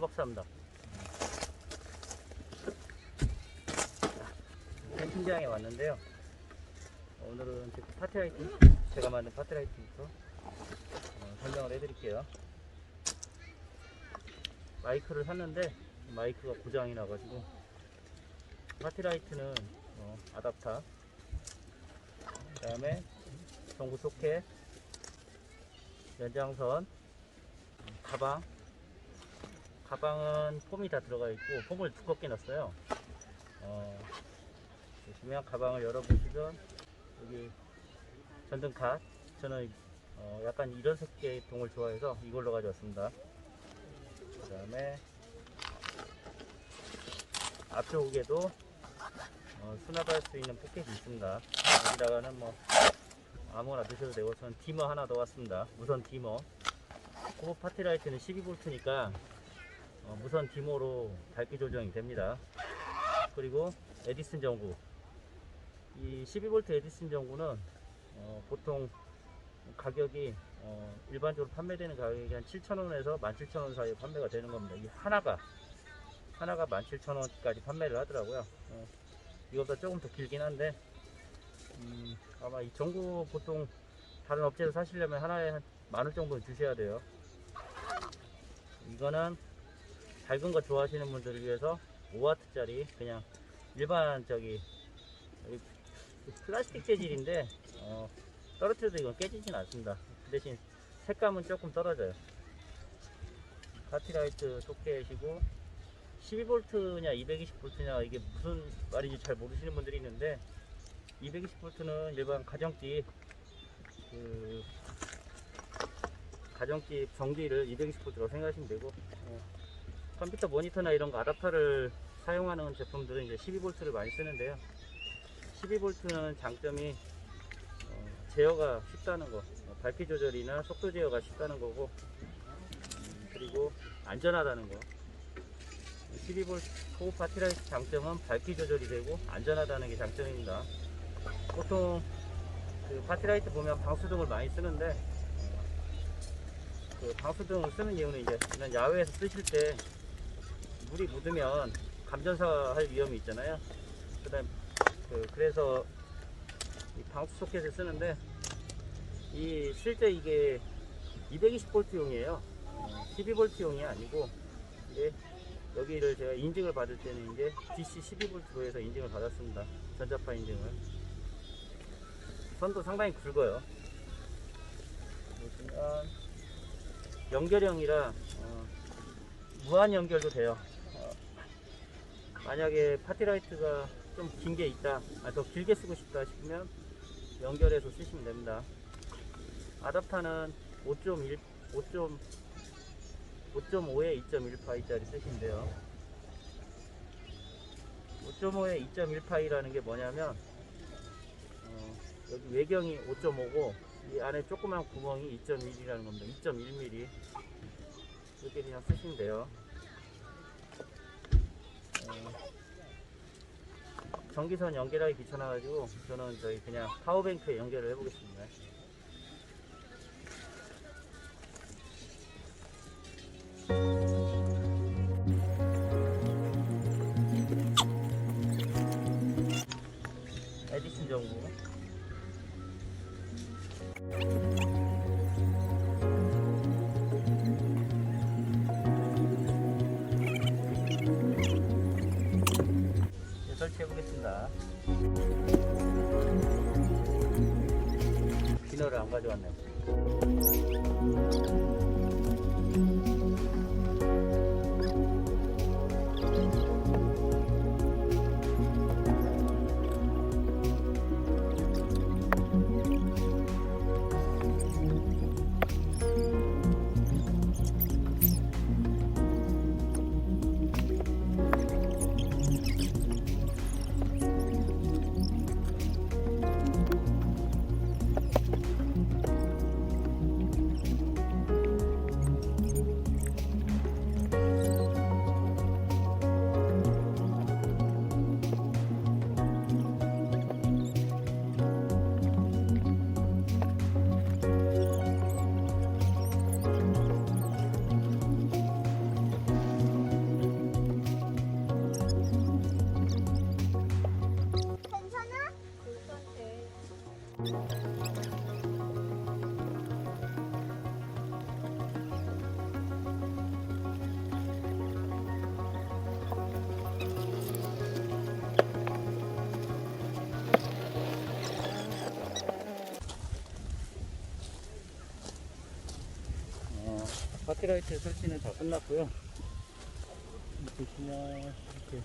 코박사입니다. 캠핑장에 왔는데요. 오늘은 제 파티라이트, 제가 만든 파티라이트부터 어, 설명을 해드릴게요. 마이크를 샀는데 마이크가 고장이 나가지고 파티라이트는 어, 아답터 그 다음에 전구 소켓 연장선 가방 가방은 폼이 다 들어가 있고 폼을 두껍게 넣었어요. 어, 보시면 가방을 열어보시면 여기 전등 갓. 저는 어, 약간 이런 색의 동을 좋아해서 이걸로 가져왔습니다. 그 다음에 앞쪽에도 어, 수납할 수 있는 포켓이 있습니다. 여기다가는 뭐 아무거나 넣으셔도 되고 저는 디머 하나 넣어왔습니다. 무선 디머. 코브 파티라이트는 12V니까 어, 무선 디모로 밝기 조정이 됩니다. 그리고 에디슨 전구. 이 12V 에디슨 전구는 어, 보통 가격이 어, 일반적으로 판매되는 가격이 한 7,000원에서 17,000원 사이에 판매가 되는 겁니다. 이 하나가 하나가 17,000원까지 판매를 하더라고요. 어, 이거보다 조금 더 길긴 한데 음, 아마 이 전구 보통 다른 업체에서 사시려면 하나에 한 만원 정도 주셔야 돼요. 이거는 밝은 거 좋아하시는 분들을 위해서 5와트짜리 그냥 일반 저기 플라스틱 재질인데 어, 떨어뜨려도 이건 깨지진 않습니다. 그 대신 색감은 조금 떨어져요. 파티라이트 소켓이고 12V냐 220V냐 이게 무슨 말인지 잘 모르시는 분들이 있는데 220V는 일반 가정집 그 가정집 전기를 220V라고 생각하시면 되고 어, 컴퓨터 모니터나 이런 거 아답터를 사용하는 제품들은 이제 12V를 많이 쓰는데요. 12V는 장점이 어, 제어가 쉽다는 거 어, 밝기 조절이나 속도 제어가 쉽다는 거고 음, 그리고 안전하다는 거. 12V 호흡 파티라이트 장점은 밝기 조절이 되고 안전하다는 게 장점입니다. 보통 그 파티라이트 보면 방수등을 많이 쓰는데 그 방수등을 쓰는 이유는 이제 야외에서 쓰실 때 물이 묻으면 감전사 할 위험이 있잖아요. 그다음 그 그래서 이 방수 소켓을 쓰는데 이 실제 이게 220V용이에요. 12V용이 아니고 이제 여기를 제가 인증을 받을 때는 이제 DC 12V로 해서 인증을 받았습니다. 전자파 인증을. 선도 상당히 굵어요. 연결형이라 어, 무한 연결도 돼요. 어, 만약에 파티라이트가 좀 긴 게 있다, 아, 더 길게 쓰고 싶다 싶으면 연결해서 쓰시면 됩니다. 아답터는 5.1, 5. 5.5에 2.1파이짜리 쓰시면 돼요. 5.5에 2.1파이라는 게 뭐냐면 어, 여기 외경이 5.5고 이 안에 조그만 구멍이 2.1이라는 겁니다. 2.1mm 이렇게 그냥 쓰시면 돼요. 어, 전기선 연결하기 귀찮아가지고 저는 저희 그냥 파워뱅크에 연결을 해보겠습니다. 비너를 안 가져왔네요. 파티라이트 설치는 다 끝났고요. 보시면 이렇게